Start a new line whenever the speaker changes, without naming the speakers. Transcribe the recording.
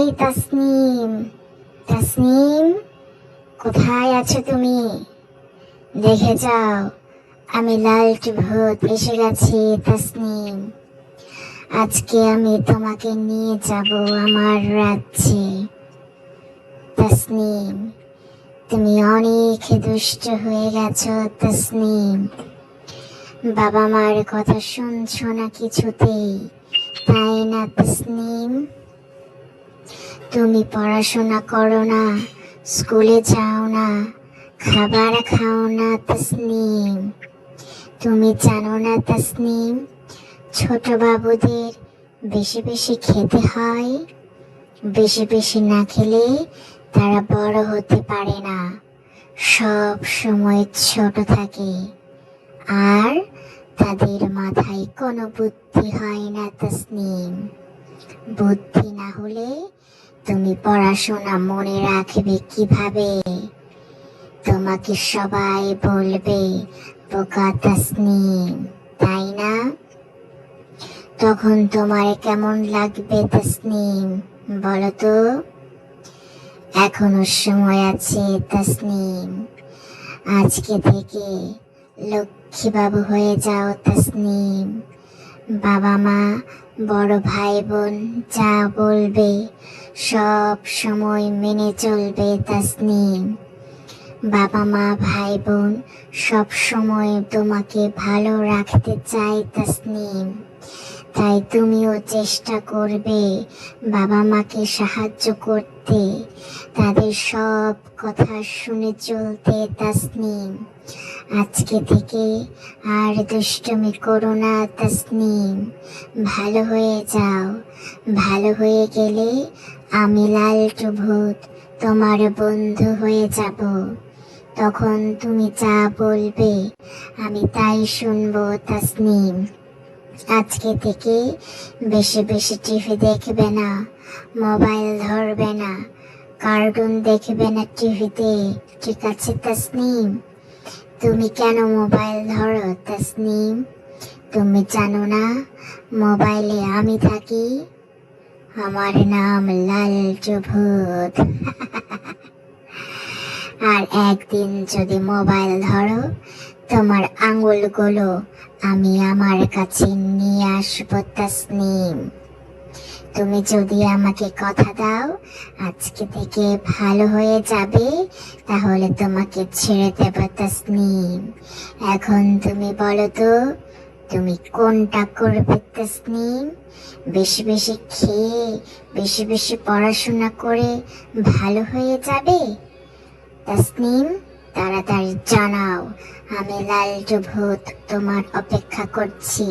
এই তাসনিম? তাসনিম, কোথায় আছো তুমি? দেখে যাও, আমি লালটু ভূত এসে গেছি তাসনিম। আজকে আমি তোমাকে নিয়ে যাব আমার রাজ্যে। তাসনিম, তুমি অনেক দুষ্ট হয়ে গেছো তাসনিম। বাবা মার কথা শুনছো না কিছুতেই? তাই না তসনিম? তুমি পড়াশোনা করো না, স্কুলে যাও না, খাবার খাও না তসনিম। তুমি জানো না তসনিম, ছোট বাবুদের বেশি বেশি খেতে হয়, বেশি বেশি না খেলে তারা বড় হতে পারে না। সব সময় ছোট থাকে, আর তাদের মাথায় কোনো বুদ্ধি হয় না তসনিম। বুদ্ধি না হলে তুমি পড়াশোনা মনে রাখবে কীভাবে? তোমাকে সবাই বলবে তাই না? তখন তোমার কেমন লাগবে তসনিম, বলো তো? এখনও সময় আছে তসনিম। আজকে থেকে লক্ষ্মীবাবু হয়ে যাও তসনিম। বাবা মা, বড় ভাই বোন যা বলবে সব সময় মেনে চলবে তসনিম। বাবা মা ভাই বোন সব সময় তোমাকে ভালো রাখতে চাই তসনিম। তাই তুমিও চেষ্টা করবে বাবা মাকে সাহায্য করতে। তাদের সব কথা শুনে চলতে তসনিম। আজকে থেকে আর দুষ্টমি করো না তাসনিম। ভালো হয়ে যাও। ভালো হয়ে গেলে আমি লালটু ভূত তোমার বন্ধু হয়ে যাব। তখন তুমি যা বলবে, আমি তাই শুনব, তসনিম। আজকে থেকে বেশি বেশি টিভি দেখবে না, মোবাইল ধরবে না, কার্টুন দেখবে না টিভিতে। ঠিক আছে, তসনিম? তুমি কেন মোবাইল ধরো, তসনিম? তুমি জানো না, মোবাইলে আমি থাকি। আমার নাম লালচু ভূত আর একদিন যদি মোবাইল ধরো, তোমার আঙুলগুলো আমি আমার কাছে নিয়ে আসব তসনিম। তুমি যদি আমাকে কথা দাও, আজকে থেকে ভালো হয়ে যাবে, তাহলে তোমাকে ছেড়ে দেব তসনিম। এখন তুমি বলো তো তুমি কোনটা করবে, তসনিম? বেশি বেশি খেয়ে, বেশি বেশি পড়াশোনা করে ভালো হয়ে যাবে? তাসনিম, তাড়াতাড়ি জানাও, আমি লালটু ভূত তোমার অপেক্ষা করছি।